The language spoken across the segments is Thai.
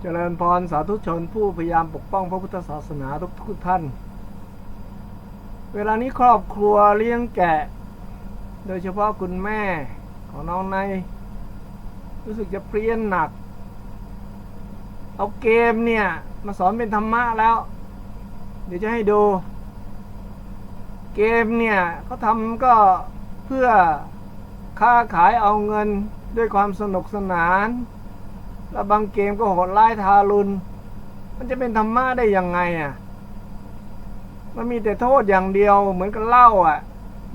เจริญพรสาธุชนผู้พยายามปกป้องพระพุทธศาสนาทุกทุกท่าน เวลานี้ครอบครัวเลี้ยงแกะ โดยเฉพาะคุณแม่ของน้องใน รู้สึกจะเพรียนหนัก เอาเกมเนี่ย มาสอนเป็นธรรมะแล้ว เดี๋ยวจะให้ดู เกมเนี่ยเขาทำก็เพื่อค้าขายเอาเงินด้วยความสนุกสนาน แล้วบางเกมก็โหดร้ายทารุณ มันจะเป็นธรรมะได้ยังไงอะ มันมีแต่โทษอย่างเดียวเหมือนกับเหล้าอะ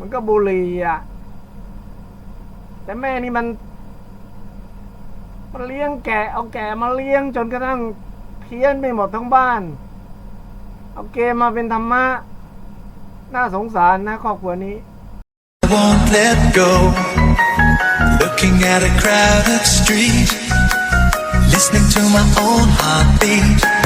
มือนกับบุหรี่อะ แต่แม่นี่มัน มันเลี้ยงแกะ เอาแกะมาเลี้ยงจนกระทั่งเพี้ยนไปหมดทั้งบ้าน เอาเกมมาเป็นธรรมะ น่าสงสารนะครอบครัวนี้ won't let go. Looking at a crowded street, listening to my own heartbeat.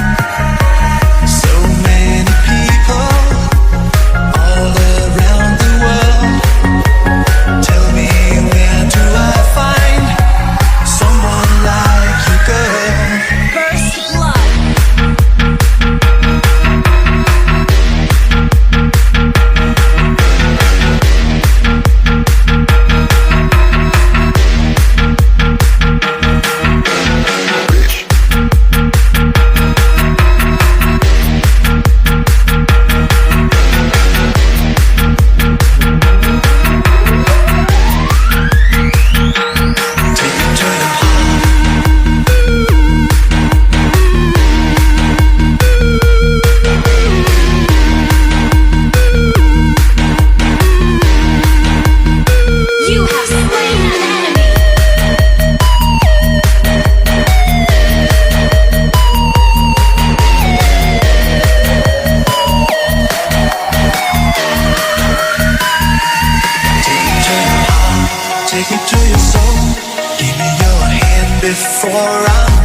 Before I'm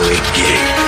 We get it.